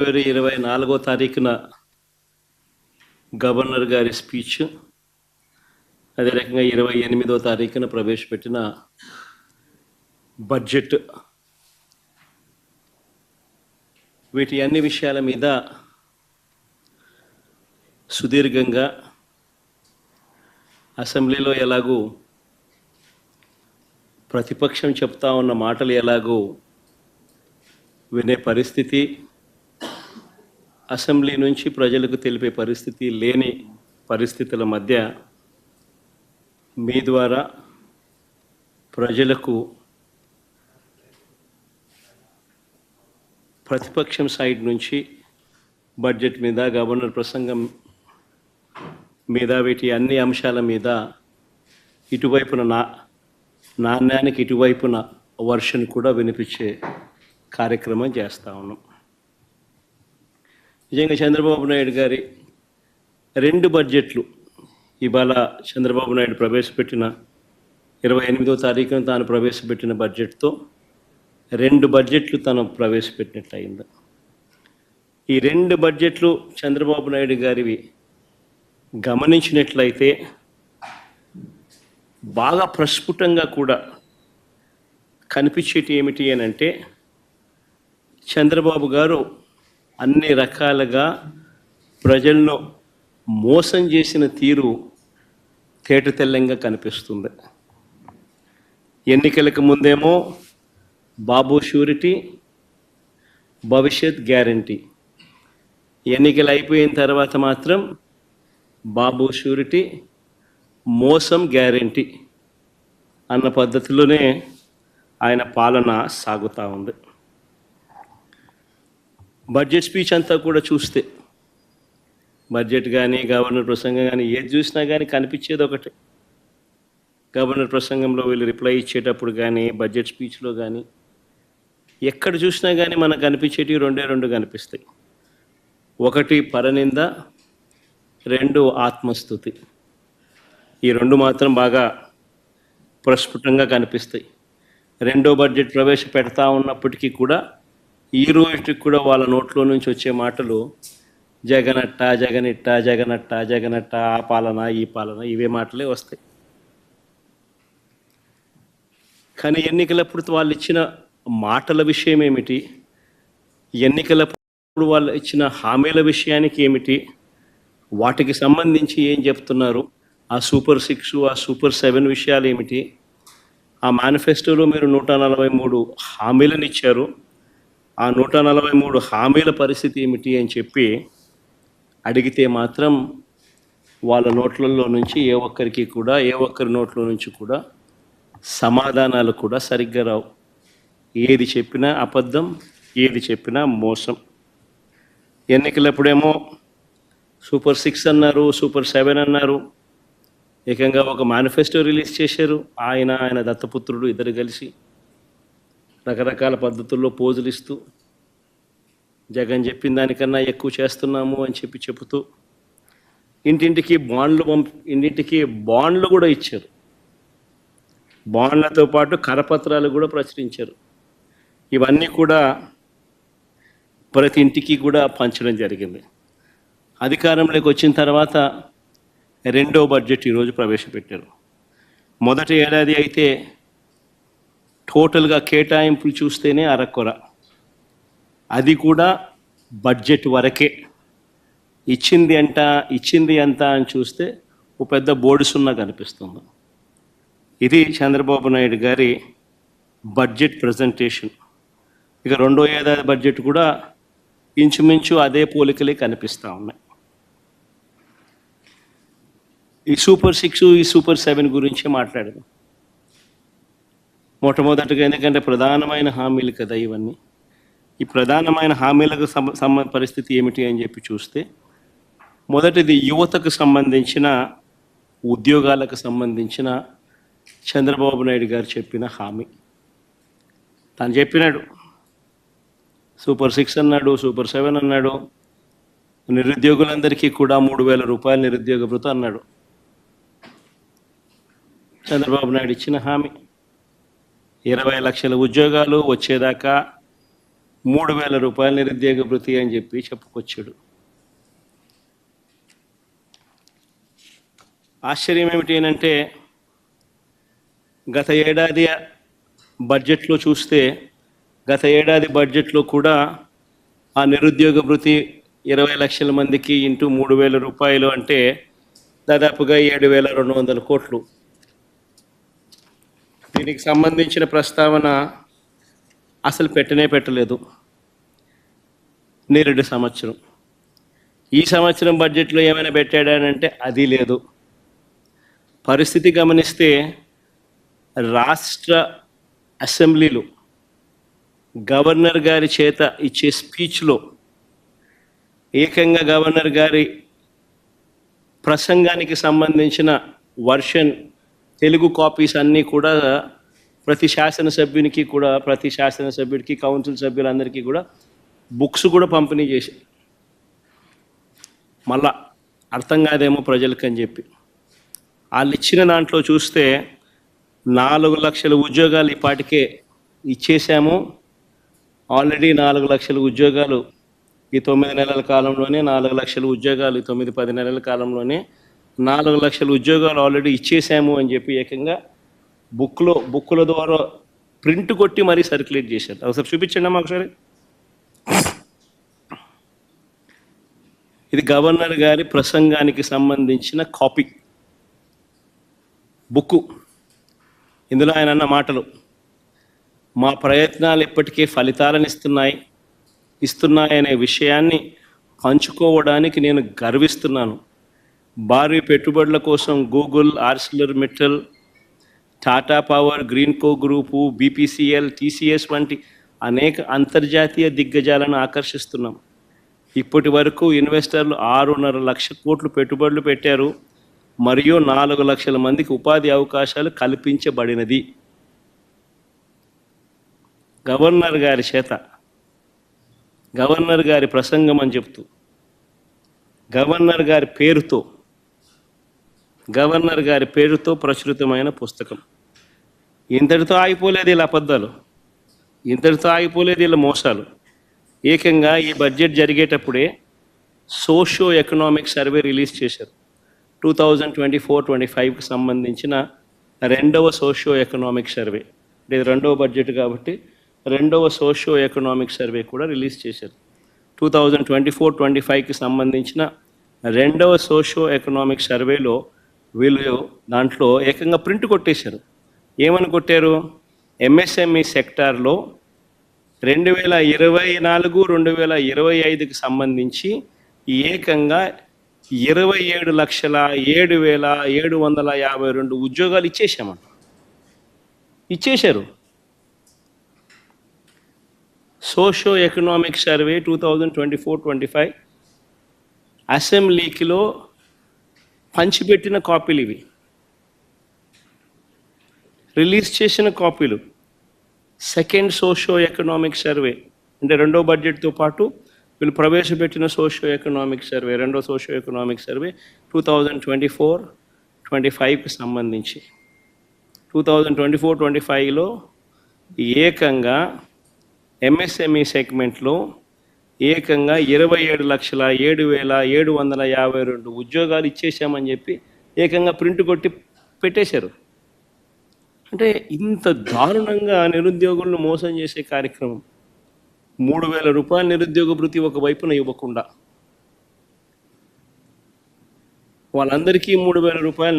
ఫిబ్రవరి ఇరవై నాలుగో తారీఖున గవర్నర్ గారి స్పీచ్ అదే రకంగా ఇరవై ఎనిమిదో తారీఖున ప్రవేశపెట్టిన బడ్జెట్. వీటి అన్ని విషయాల మీద సుదీర్ఘంగా అసెంబ్లీలో ఎలాగూ ప్రతిపక్షం చెప్తా ఉన్న మాటలు ఎలాగూ వినే పరిస్థితి అసెంబ్లీ నుంచి ప్రజలకు తెలిపే పరిస్థితి లేని పరిస్థితుల మధ్య మీ ద్వారా ప్రజలకు ప్రతిపక్షం సైడ్ నుంచి బడ్జెట్ మీద గవర్నర్ ప్రసంగం మీద వీటి అన్ని అంశాల మీద ఇటువైపున నా నాణ్యానికి ఇటువైపున వర్షన్ కూడా వినిపించే కార్యక్రమం చేస్తా ఉన్నాం. నిజంగా చంద్రబాబు నాయుడు గారి రెండు బడ్జెట్లు ఇవాళ చంద్రబాబు నాయుడు ప్రవేశపెట్టిన ఇరవై ఎనిమిదో తారీఖున తాను ప్రవేశపెట్టిన బడ్జెట్తో రెండు బడ్జెట్లు తను ప్రవేశపెట్టినట్లు అయింది ఈ రెండు బడ్జెట్లు చంద్రబాబు నాయుడు గారివి గమనించినట్లయితే బాగా ప్రస్ఫుటంగా కూడా కనిపించేటి ఏమిటి అని అంటే చంద్రబాబు గారు అన్ని రకాలుగా ప్రజలను మోసం చేసిన తీరు తేటతెల్లంగా కనిపిస్తుంది. ఎన్నికలకు ముందేమో బాబు షూరిటీ భవిష్యత్ గ్యారంటీ. ఎన్నికలు అయిపోయిన తర్వాత మాత్రం బాబు షూరిటీ మోసం గ్యారంటీ అన్న పద్ధతిలోనే ఆయన పాలన సాగుతూ ఉంది. బడ్జెట్ స్పీచ్ అంతా కూడా చూస్తే. బడ్జెట్ కానీ గవర్నర్ ప్రసంగం కానీ ఏది చూసినా కానీ కనిపించేది ఒకటే. గవర్నర్ ప్రసంగంలో వీళ్ళు రిప్లై ఇచ్చేటప్పుడు కానీ బడ్జెట్ స్పీచ్లో కానీ ఎక్కడ చూసినా కానీ మనకు కనిపించేటివి రెండే రెండు కనిపిస్తాయి. ఒకటి పరనింద రెండు ఆత్మస్థుతి. ఈ రెండు మాత్రం బాగా ప్రస్ఫుటంగా కనిపిస్తాయి. రెండో బడ్జెట్ ప్రవేశపెడతా ఉన్నప్పటికీ కూడా ఈ రోజుకి కూడా వాళ్ళ నోట్లో నుంచి వచ్చే మాటలు జగనట్ట జగనిట్ట జగనట్ట జగనట్ట ఆ పాలన ఈ పాలన ఇవే మాటలే వస్తాయి. కానీ ఎన్నికలప్పుడు వాళ్ళు ఇచ్చిన మాటల విషయం ఏమిటి? ఎన్నికలప్పుడు వాళ్ళు ఇచ్చిన హామీల విషయానికి ఏమిటి? వాటికి సంబంధించి ఏం చెప్తున్నారు? ఆ సూపర్ సిక్స్ ఆ సూపర్ సెవెన్ విషయాలు ఏమిటి? ఆ మేనిఫెస్టోలో మీరు నూట నలభై మూడు హామీలను ఇచ్చారు. ఆ నూట నలభై మూడు హామీల పరిస్థితి ఏమిటి అని చెప్పి అడిగితే మాత్రం వాళ్ళ నోట్లలో నుంచి ఏ ఒక్కరికి కూడా ఏ ఒక్కరి నోట్లో నుంచి కూడా సమాధానాలు కూడా సరిగ్గా రావు. ఏది చెప్పినా అబద్ధం ఏది చెప్పినా మోసం. ఎన్నికలప్పుడేమో సూపర్ సిక్స్ అన్నారు సూపర్ సెవెన్ అన్నారు. ఏకంగా ఒక మేనిఫెస్టో రిలీజ్ చేశారు. ఆయన ఆయన దత్తపుత్రుడు ఇద్దరు కలిసి. రకరకాల పద్ధతుల్లో పోజులు ఇస్తూ జగన్ చెప్పిన దానికన్నా ఎక్కువ చేస్తున్నాము అని చెప్పి చెబుతూ ఇంటింటికి బాండ్లు పంపి ఇంటింటికి బాండ్లు కూడా ఇచ్చారు. బాండ్లతో పాటు కరపత్రాలు కూడా ప్రచురించారు. ఇవన్నీ కూడా ప్రతి ఇంటికి కూడా పంచడం జరిగింది. అధికారంలోకి వచ్చిన తర్వాత రెండో బడ్జెట్ ఈరోజు ప్రవేశపెట్టారు. మొదటి ఏడాది అయితే టోటల్గా కేటాయింపులు చూస్తేనే అరకొర. అది కూడా బడ్జెట్ వరకే. ఇచ్చింది అంట ఇచ్చింది ఎంత అని చూస్తే ఓ పెద్ద బోర్డు సున్నా కనిపిస్తుంది. ఇది చంద్రబాబు నాయుడు గారి బడ్జెట్ ప్రజెంటేషన్. ఇక రెండో ఏడాది బడ్జెట్ కూడా ఇంచుమించు అదే పోలికలే కనిపిస్తూ ఉన్నాయి. ఈ సూపర్ సిక్స్ ఈ సూపర్ సెవెన్ గురించి మాట్లాడదాం. మొట్టమొదటిగా ఎందుకంటే ప్రధానమైన హామీలు కదా ఇవన్నీ. ఈ ప్రధానమైన హామీలకు సమ పరిస్థితి ఏమిటి అని చెప్పి చూస్తే మొదటిది యువతకు సంబంధించిన ఉద్యోగాలకు సంబంధించిన చంద్రబాబు నాయుడు గారు చెప్పిన హామీ. తను చెప్పినాడు సూపర్ సిక్స్ అన్నాడు సూపర్ సెవెన్ అన్నాడు నిరుద్యోగులందరికీ కూడా మూడు వేల రూపాయలు నిరుద్యోగ భృత అన్నాడు. చంద్రబాబు నాయుడు ఇచ్చిన హామీ. ఇరవై లక్షల ఉద్యోగాలు వచ్చేదాకా మూడు వేల రూపాయల నిరుద్యోగ వృత్తి అని చెప్పి చెప్పుకొచ్చాడు. ఆశ్చర్యం ఏమిటి అంటే గత ఏడాది బడ్జెట్లో చూస్తే గత ఏడాది బడ్జెట్లో కూడా ఆ నిరుద్యోగ వృత్తి ఇరవై లక్షల మందికి ఇంటూ మూడు వేల రూపాయలు అంటే దాదాపుగా ఏడు వేల రెండు వందల కోట్లు. దీనికి సంబంధించిన ప్రస్తావన అసలు పెట్టనే పెట్టలేదు. నేరుడు సంవత్సరం. ఈ సంవత్సరం బడ్జెట్లో ఏమైనా పెట్టాడానంటే అది లేదు. పరిస్థితి గమనిస్తే రాష్ట్ర అసెంబ్లీలో గవర్నర్ గారి చేత ఇచ్చే స్పీచ్లో ఏకంగా గవర్నర్ గారి ప్రసంగానికి సంబంధించిన వర్షన్ తెలుగు కాపీస్ అన్నీ కూడా ప్రతి శాసనసభ్యునికి కూడా ప్రతి శాసనసభ్యుడికి కౌన్సిల్ సభ్యులందరికీ కూడా బుక్స్ కూడా పంపిణీ చేసి మళ్ళా అర్థం కాదేమో ప్రజలకి అని చెప్పి. వాళ్ళు ఇచ్చిన దాంట్లో చూస్తే నాలుగు లక్షల ఉద్యోగాలు ఇప్పటికే ఇచ్చేసాము. ఆల్రెడీ నాలుగు లక్షల ఉద్యోగాలు ఈ తొమ్మిది నెలల కాలంలోనే నాలుగు లక్షల ఉద్యోగాలు ఈ తొమ్మిది పది నెలల కాలంలోనే నాలుగు లక్షల ఉద్యోగాలు ఆల్రెడీ ఇచ్చేసాము అని చెప్పి ఏకంగా బుక్లో బుక్కుల ద్వారా ప్రింట్ కొట్టి మరీ సర్క్యులేట్ చేశారు. ఒకసారి చూపించండి అమ్మా ఒకసారి. ఇది గవర్నర్ గారి ప్రసంగానికి సంబంధించిన కాపీ. బుక్కు. ఇందులో ఆయన అన్న మాటలు మా ప్రయత్నాలు ఇప్పటికే ఫలితాలను ఇస్తున్నాయి ఇస్తున్నాయనే విషయాన్ని పంచుకోవడానికి నేను గర్విస్తున్నాను. భారీ పెట్టుబడుల కోసం Google Arcelor Mittal Tata power Greenko group BPCL TCS వంటి అనేక అంతర్జాతీయ దిగ్గజాలను ఆకర్షిస్తున్నాం. ఇప్పటి వరకు ఇన్వెస్టర్లు ఆరున్నర లక్ష కోట్లు పెట్టుబడులు పెట్టారు. మరియు నాలుగు లక్షల మందికి ఉపాధి అవకాశాలు కల్పించబడినది. గవర్నర్ గారి చేత గవర్నర్ గారి ప్రసంగం అని చెప్తూ గవర్నర్ గారి పేరుతో గవర్నర్ గారి పేరుతో ప్రచురితమైన పుస్తకం. ఇంతటితో ఆగిపోలేదు వీళ్ళ అబద్ధాలు ఇంతటితో ఆగిపోలేదు వీళ్ళ మోసాలు. ఏకంగా ఈ బడ్జెట్ జరిగేటప్పుడే సోషో ఎకనామిక్ సర్వే రిలీజ్ చేశారు. Two thousand twenty four twenty ఫైవ్కి సంబంధించిన రెండవ సోషియో ఎకనామిక్ సర్వే. అంటే ఇది రెండవ బడ్జెట్ కాబట్టి రెండవ సోషియో ఎకనామిక్ సర్వే కూడా రిలీజ్ చేశారు. Two thousand twenty four twenty ఫైవ్కి సంబంధించిన రెండవ సోషియో ఎకనామిక్ సర్వేలో వీళ్ళు దాంట్లో ఏకంగా ప్రింట్ కొట్టేశారు. ఏమని కొట్టారు? ఎంఎస్ఎంఈ సెక్టార్లో రెండు వేల ఇరవై నాలుగు రెండు వేల ఇరవై ఐదుకి సంబంధించి ఏకంగా ఇరవై ఏడు లక్షల ఏడు వేల ఏడు వందల యాభై రెండు ఉద్యోగాలు ఇచ్చేసామంట ఇచ్చేశారు. Socio economic survey two thousand twenty four twenty five అసెంబ్లీకిలో పంచిపెట్టిన కాపీలు ఇవి. రిలీజ్ చేసిన కాపీలు. Second socio economic survey. అంటే రెండో బడ్జెట్తో పాటు వీళ్ళు ప్రవేశపెట్టిన సోషో ఎకనామిక్ సర్వే రెండో socio economic survey two thousand twenty four twenty ఫైవ్కి సంబంధించి. Two thousand twenty four twenty ఫైవ్లో ఏకంగా ఎంఎస్ఎంఈ సెగ్మెంట్లో ఏకంగా ఇరవై ఏడు లక్షల ఏడు వేల ఏడు వందల యాభై రెండు ఉద్యోగాలు ఇచ్చేసామని చెప్పి ఏకంగా ప్రింట్ కొట్టి పెట్టేశారు. అంటే ఇంత దారుణంగా నిరుద్యోగులను మోసం చేసే కార్యక్రమం. మూడు వేల రూపాయల నిరుద్యోగ ప్రతి ఒక వైపున ఇవ్వకుండా. వాళ్ళందరికీ మూడు వేల రూపాయలు